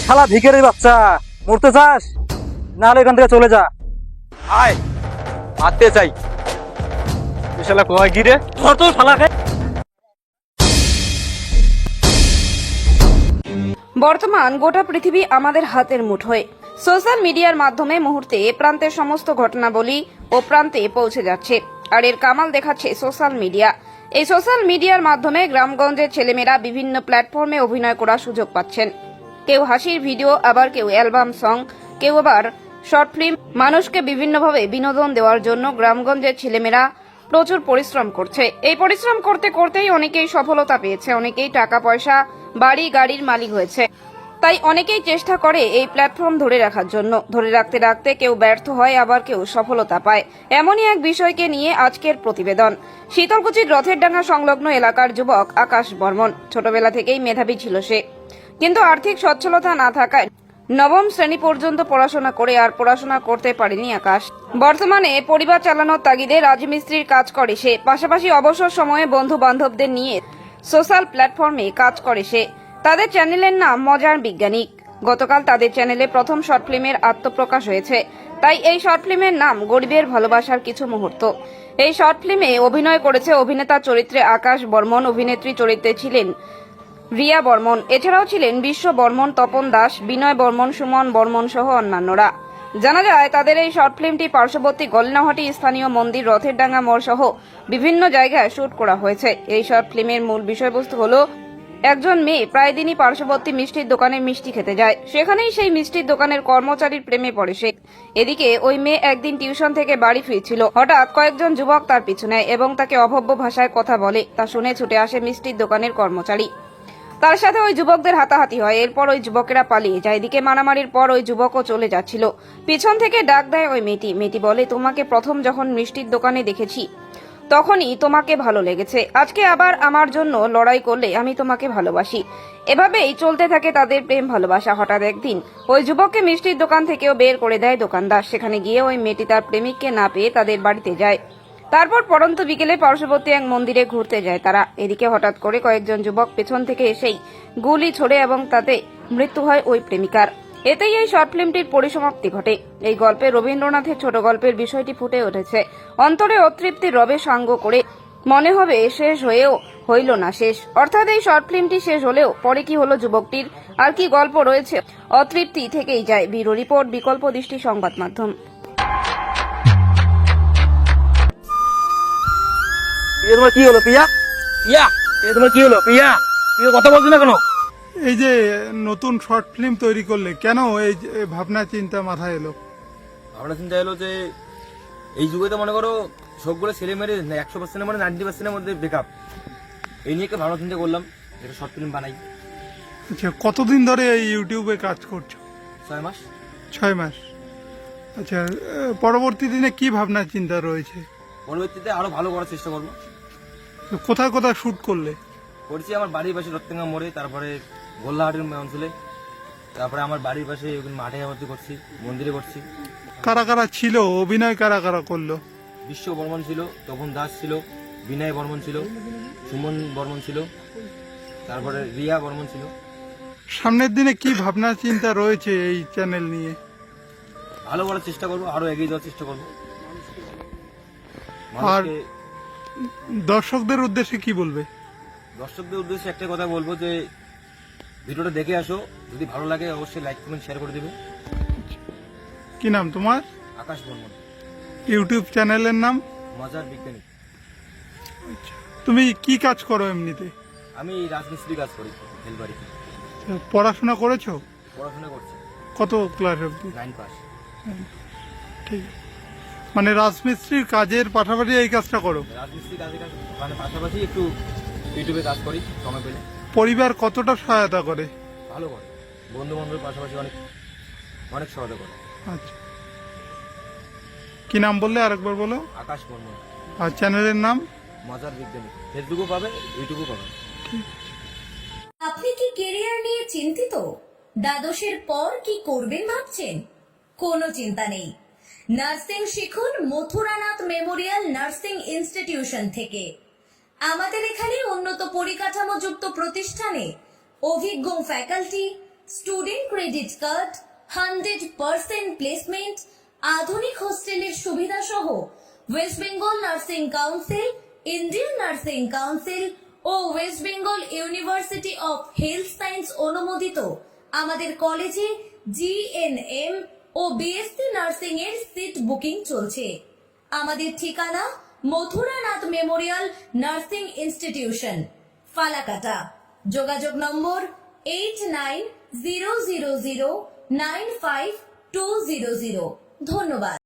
শালা বাচ্চা, মরতে চাস? নাহলে এখান থেকে চলে যা। আয় চাই। শালা কোথায় গিরে ধর বর্তমান গোটা পৃথিবী আমাদের হাতের মুঠোয় সোশ্যাল মিডিয়ার মাধ্যমে মুহূর্তে প্রান্তের সমস্ত ঘটনাবলী ও প্রান্তে পৌঁছে যাচ্ছে। আর এর কামাল দেখাচ্ছে সোশ্যাল মিডিয়া। এই সোশ্যাল মিডিয়ার মাধ্যমে গ্রামগঞ্জের ছেলেমেয়েরা বিভিন্ন প্ল্যাটফর্মে অভিনয় করার সুযোগ পাচ্ছেন। কেউ হাসির ভিডিও, আবার কেউ অ্যালবাম, সং, কেউ আবার শর্ট ফিল্ম। মানুষকে বিভিন্নভাবে বিনোদন দেওয়ার জন্য গ্রামগঞ্জের ছেলেমেয়েরা প্রচুর পরিশ্রম করছে। এই পরিশ্রম করতে করতেই অনেকেই সফলতা পেয়েছে, অনেকেই টাকা পয়সা বাড়ি, গাড়ির মালিক হয়েছে। তাই অনেকেই চেষ্টা করে এই প্ল্যাটফর্ম ধরে রাখার জন্য। ধরে রাখতে রাখতে কেউ ব্যর্থ হয়, আবার কেউ সফলতা পায়। এমনই এক বিষয়কে নিয়ে আজকের প্রতিবেদন। শীতলকুচির রথের ডাঙ্গা সংলগ্ন এলাকার যুবক আকাশ বর্মন। ছোটবেলা থেকেই মেধাবী ছিল সে। কিন্তু আর্থিক সচ্ছলতা না থাকায় নবম শ্রেণি পর্যন্ত পড়াশোনা করে আর পড়াশোনা করতে পারেনি আকাশ। বর্তমানে পরিবার চালানোর তাগিদে রাজমিস্ত্রির কাজ করে সে। পাশাপাশি অবসর সময়ে বন্ধু বান্ধবদের নিয়ে সোশ্যাল প্ল্যাটফর্মে কাজ করে সে। তাদের চ্যানেলের নাম মজার বিজ্ঞানিক। গতকাল তাদের চ্যানেলে প্রথম শর্ট ফিল্মের আত্মপ্রকাশ হয়েছে। তাই এই শর্ট ফিল্মের নাম গরিবের ভালোবাসার কিছু মুহূর্ত। এই শর্ট ফিল্মে অভিনয় করেছে অভিনেতা চরিত্রে আকাশ বর্মন। অভিনেত্রী চরিত্রে ছিলেন রিয়া বর্মন। এছাড়াও ছিলেন বিশ্ব বর্মন তপন দাস, বিনয় বর্মন, সুমন বর্মন সহ অন্যান্যরা। জানা যায়, তাদের এই শর্ট ফিল্মটি পার্শ্ববর্তী গলনাহাটি স্থানীয় মন্দির রথের ডাঙ্গা মোড় সহ বিভিন্ন জায়গায় শুট করা হয়েছে। এই শর্ট ফিল্মের মূল বিষয়বস্তু হলো, একজন মেয়ে প্রায় দিনই পার্শ্ববর্তী মিষ্টির দোকানে মিষ্টি খেতে যায়। সেখানেই সেই মিষ্টির দোকানের কর্মচারীর প্রেমে পড়ে সে। এদিকে ওই মেয়ে একদিন টিউশন থেকে বাড়ি ফিরছিল। হঠাৎ কয়েকজন যুবক তার পিছনে এবং তাকে অভব্য ভাষায় কথা বলে। তা শুনে ছুটে আসে মিষ্টির দোকানের কর্মচারী। তার সাথে ওই যুবকদের হাতাহাতি হয়। এরপর ওই যুবকেরা পালিয়ে যায়। এদিকে মারামারির পর ওই যুবকও চলে যাচ্ছিল। পিছন থেকে ডাক দেয় ওই মেয়েটি। মেয়েটি বলে, তোমাকে প্রথম যখন মিষ্টির দোকানে দেখেছি, তখনই তোমাকে ভালো লেগেছে। আজকে আবার আমার জন্য লড়াই করলে আমি তোমাকে ভালোবাসি। এভাবেই চলতে থাকে তাদের প্রেম ভালোবাসা। হঠাৎ একদিন ওই যুবককে মিষ্টির দোকান থেকেও বের করে দেয় দোকানদার। সেখানে গিয়ে ওই মেয়েটি তার প্রেমিককে না পেয়ে তাদের বাড়িতে যায়। তারপর পরন্ত বিকেলে পার্শ্ববর্তী এক মন্দিরে ঘুরতে যায়। তারা এদিকে হঠাৎ করে কয়েকজন যুবক পেছন থেকে এসেই গুলি ছোড়ে এবং তাতে মৃত্যু হয় ওই প্রেমিকার। এতেই এই শর্ট ফিল্মটির পরিসমাপ্তি ঘটে। এই গল্পে রবীন্দ্রনাথের ছোট গল্পের বিষয়টি ফুটে উঠেছে। অন্তরে অতৃপ্তি রবে সাঙ্গ করে মনে হবে শেষ হয়েও হইল না শেষ। অর্থাৎ এই শর্ট ফিল্মটি শেষ হলেও পরে কি হলো যুবকটির? আর কি গল্প রয়েছে? অতৃপ্তি থেকেই যায়। ব্যুরো রিপোর্ট, বিকল্প দৃষ্টি সংবাদ মাধ্যম। এ তোমার কি হলো পিয়া? পিয়া? এ তোমার কি হলো পিয়া? তুই কথা বলছো না কেন? এই যে নতুন শর্ট ফিল্ম তৈরি করলে কেন এই যে ভাবনা চিন্তা মাথায় এলো? ভাবনা চিন্তা এলো যে এই যুগে তো মনে করো সবগুলো ছেলে মেরে একশো পার্সেন্টের মধ্যে নাইনটি পার্সেন্টের মধ্যে বেকআপ এই নিয়ে একটা ভাবনা চিন্তা করলাম একটা শর্ট ফিল্ম বানাই। আচ্ছা কতদিন ধরে এই ইউটিউবে কাজ করছ? ছয় মাস। ছয় মাস। আচ্ছা পরবর্তী দিনে কি ভাবনা চিন্তা রয়েছে? পরবর্তীতে আরও ভালো করার চেষ্টা করব। কোথায় কোথায় শুট করলে? করছি আমার বাড়ির পাশে রত্তেঙ্গা মোড়ে তারপরে গোল্লাহাটের অঞ্চলে তারপরে আমার বাড়ির পাশে মাঠে ভর্তি করছি মন্দিরে করছি। কারা কারা ছিল? অভিনয় কারা কারা করল? বিশ্ব বর্মন ছিল তপন দাস ছিল বিনয় বর্মন ছিল সুমন বর্মন ছিল তারপরে রিয়া বর্মন ছিল। সামনের দিনে কি ভাবনা চিন্তা রয়েছে এই চ্যানেল নিয়ে? ভালো করার চেষ্টা করব আরও এগিয়ে যাওয়ার চেষ্টা করব। আর- দর্শকদের উদ্দেশ্যে কি বলবে? দর্শকদের উদ্দেশ্যে একটা কথা বলব যে ভিডিওটা দেখে আসো। যদি ভালো লাগে অবশ্যই লাইক কমেন্ট শেয়ার করে দেবে। কি নাম তোমার? আকাশ বর্মন। ইউটিউব চ্যানেলের নাম? মজার বিজ্ঞানী। তুমি কি কাজ করো এমনিতে? আমি রাজমিস্ত্রি কাজ করি হেলবাড়িতে পড়াশোনা করেছ? পড়াশোনা করছি। কত ক্লাস অবধি? নাইন পাস ঠিক মানে রাজমিস্ত্রির কাজের পাশাপাশি এই কাজটা করো। রাজমিস্ত্রি কাজের মানে পাশাপাশি একটু ইউটিউবে কাজ করি সময় পেলে। পরিবার কতটা সহায়তা করে? ভালো করে। বন্ধু বান্ধবের পাশাপাশি অনেক অনেক সহায়তা করে। আচ্ছা। কি নাম বললে আরেকবার বলো? আকাশ বর্মন। আর চ্যানেলের নাম? মজার বিজ্ঞানী। ফেসবুকও পাবে ইউটিউবও পাবে। আপনি কি কেরিয়ার নিয়ে চিন্তিত? দ্বাদশের পর কি করবেন ভাবছেন? কোনো চিন্তা নেই। নার্সিং শিখুন মথুরানাথ মেমোরিয়াল নার্সিং ইনস্টিটিউশন থেকে। আমাদের এখানে উন্নত পরিকাঠামোযুক্ত প্রতিষ্ঠানে অভিজ্ঞ faculty, student credit card, hundred percent placement, আধুনিক হোস্টেলের সুবিধা সহ West Bengal nursing council, Indian nursing council O West Bengal university of health science অনুমোদিত আমাদের কলেজে জিএনএম ও বিএসসি নার্সিং এর সিট বুকিং চলছে। আমাদের ঠিকানা Mathuranath memorial nursing institution, Falakata. যোগাযোগ নম্বর eight nine zero zero zero nine five two zero zero ধন্যবাদ।